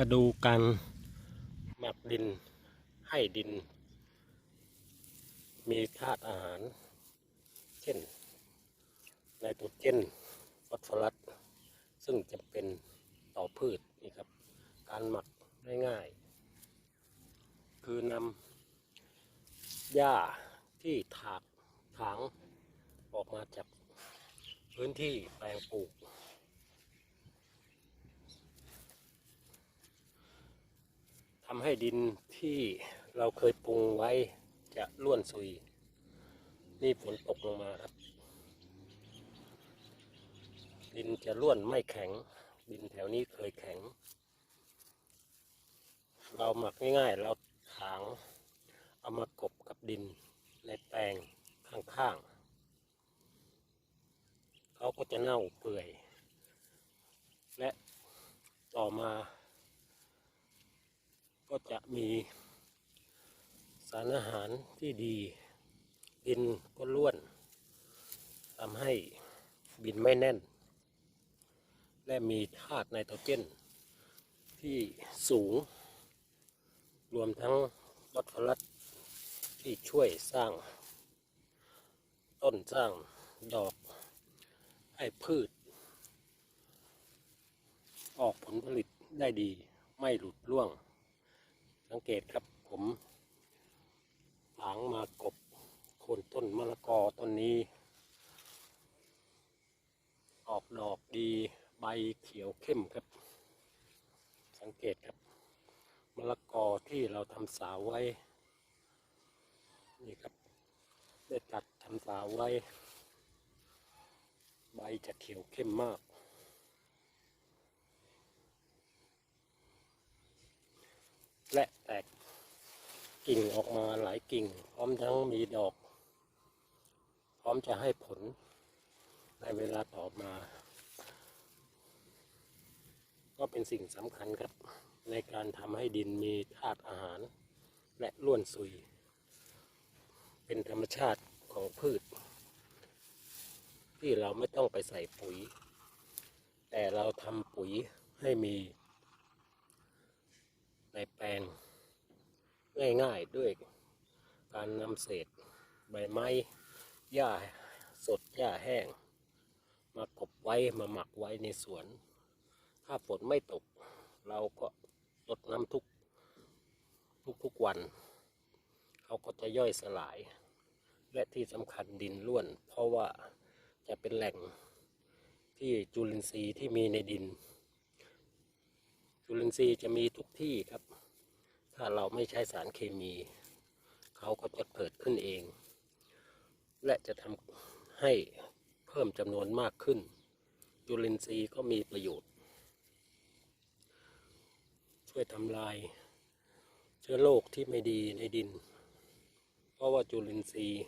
มาดูการหมักดินให้ดิน มีธาตุอาหาร เช่นไนโตรเจนฟอสฟอรัส ซึ่งจะเป็นต่อพืชนี่ครับ การหมักง่ายๆคือนำหญ้าที่ถากถางออกมาจากพื้นที่แปลงปลูก ทำให้ดินที่เราเคยปรุงไว้จะร่วนซุย นี่ฝนตกลงมาครับ ดินจะร่วนไม่แข็ง ดินแถวนี้เคยแข็ง เราหมักง่ายๆ เราถางเอามากบกับดินในแปลงข้างๆ เขาก็จะเน่าเปื่อย และต่อมา ก็จะมีสารอาหารที่ดีดินก็ร่วนทำให้บินไม่แน่น และมีธาตุไนโตรเจนที่สูง รวมทั้งฟอสฟอรัสที่ช่วยสร้าง ต้นสร้างดอกให้พืช ออกผลผลิตได้ดีไม่หลุดร่วง สังเกตครับผมถางมากบโคนต้นมะละกอต้นนี้ ออกดอกดีใบเขียวเข้มครับ สังเกตครับมะละกอที่เราทำสาวไว้ นี่ครับ ได้ตัดทำสาวไว้ ใบจะเขียวเข้มมาก และแตกกิ่งออกมาหลายกิ่ง พร้อมทั้งมีดอก พร้อมจะให้ผลในเวลาต่อมา ก็เป็นสิ่งสำคัญครับ ในการทำให้ดินมีธาตุอาหาร และล้วนซุย เป็นธรรมชาติของพืช ที่เราไม่ต้องไปใส่ปุ๋ย แต่เราทำปุ๋ยให้มี ในแปลงง่ายๆด้วยการนำเศษใบไม้หญ้าสดหญ้าแห้ง มากบไว้มาหมักไว้ในสวน ถ้าฝนไม่ตก เราก็รดน้ำทุกทุกๆวัน เขาก็จะย่อยสลาย และที่สำคัญดินร่วน เพราะว่าจะเป็นแหล่งที่จุลินทรีย์ที่มีในดิน จุลินทรีย์จะมีทุกที่ครับ ถ้าเราไม่ใช้สารเคมี เขาก็จะเกิดขึ้นเอง และจะทำให้เพิ่มจำนวนมากขึ้น จุลินทรีย์ก็มีประโยชน์ ช่วยทำลายเชื้อโรคที่ไม่ดีในดิน เพราะว่าจุลินทรีย์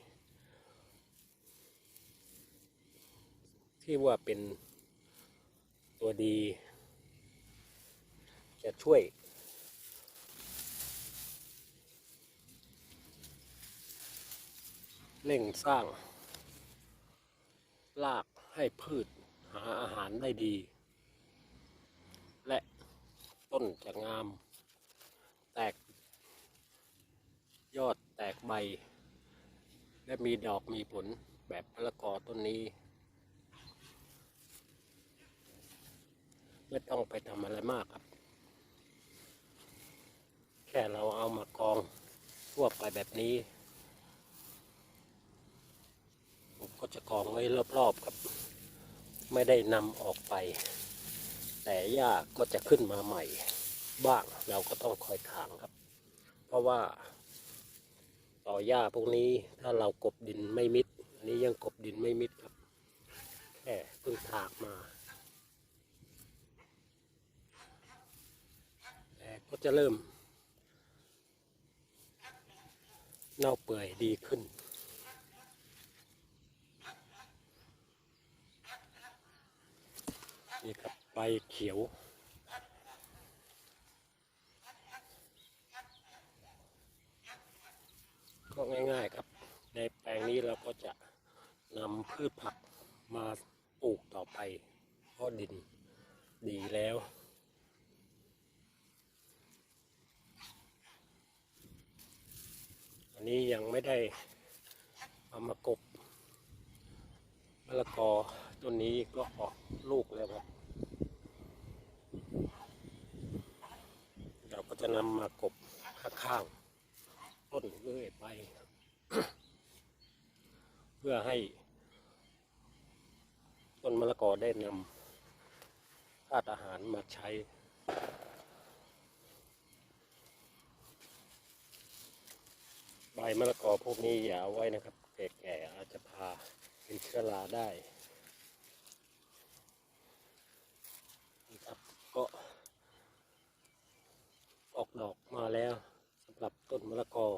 ที่ว่าเป็นตัวดี จะช่วยเร่งสร้างรากให้พืชหาอาหารได้ดี และต้นจะงาม แตก ยอดแตกใบ และมีดอกมีผลแบบมะละกอต้นนี้ ไม่ต้องไปทำอะไรมากครับ ค่เราเอามากองทั่วไปแบบนี้ ผมก็จะกองไว้รอบๆครับ ไม่ได้นำออกไป แต่หญ้าก็จะขึ้นมาใหม่ บ้างเราก็ต้องคอยถางครับ เพราะว่าต่อหญ้าพวกนี้ถ้าเรากบดินไม่มิด อันนี้ยังกบดินไม่มิดครับแค่เพิ่งถากมาแต่ก็จะเริ่ม เน่าเปื่อยดีขึ้น นี่ครับใบเขียวก็ง่ายๆครับ ในแปลงนี้เราก็จะนำพืชผักมาปลูกต่อไปเพราะดินดีแล้ว นี้ยังไม่ได้เอามากบมะละกอต้นนี้ก็ออกลูกแล้วครับ เราก็จะนำมากบข้างๆต้นเรื่อยไป เพื่อให้ต้นมะละกอได้นำธาตุอาหารมาใช้ ใบ มะละกอพวกนี้อย่าเอาไว้นะครับแก่ๆอาจจะพาเป็นเชื้อราได้นี่ครับก็ออกดอกมาแล้วสำหรับต้นมะละกอ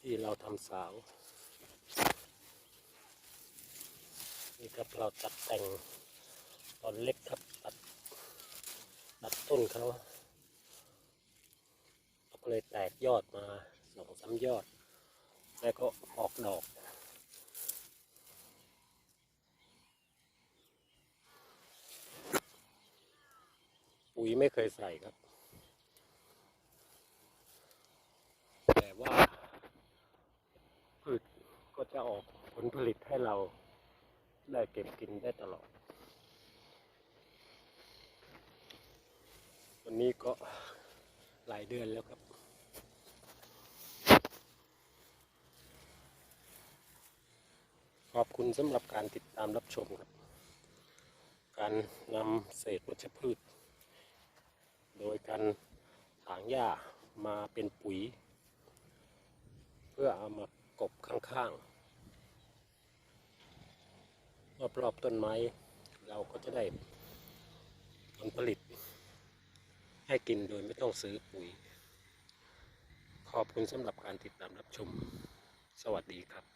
ที่เราทำสาวนี่ครับเราตัดแต่งตอนเล็กครับตัดตัดต้นเขาเราก็เลยแตกยอดมา สองสามยอด แล้วก็ออกดอก ปุ๋ยไม่เคยใส่ครับ แต่ว่าพืชก็จะออกผลผลิตให้เราได้เก็บกินได้ตลอด วันนี้ก็หลายเดือนแล้วครับ ขอบคุณสำหรับการติดตามรับชมครับ การนำเศษวัชพืช โดยการถางหญ้ามาเป็นปุ๋ย เพื่อเอามากบข้างๆ รอบๆต้นไม้ เราก็จะได้ผลผลิต ให้กินโดยไม่ต้องซื้อปุ๋ย ขอบคุณสำหรับการติดตามรับชม สวัสดีครับ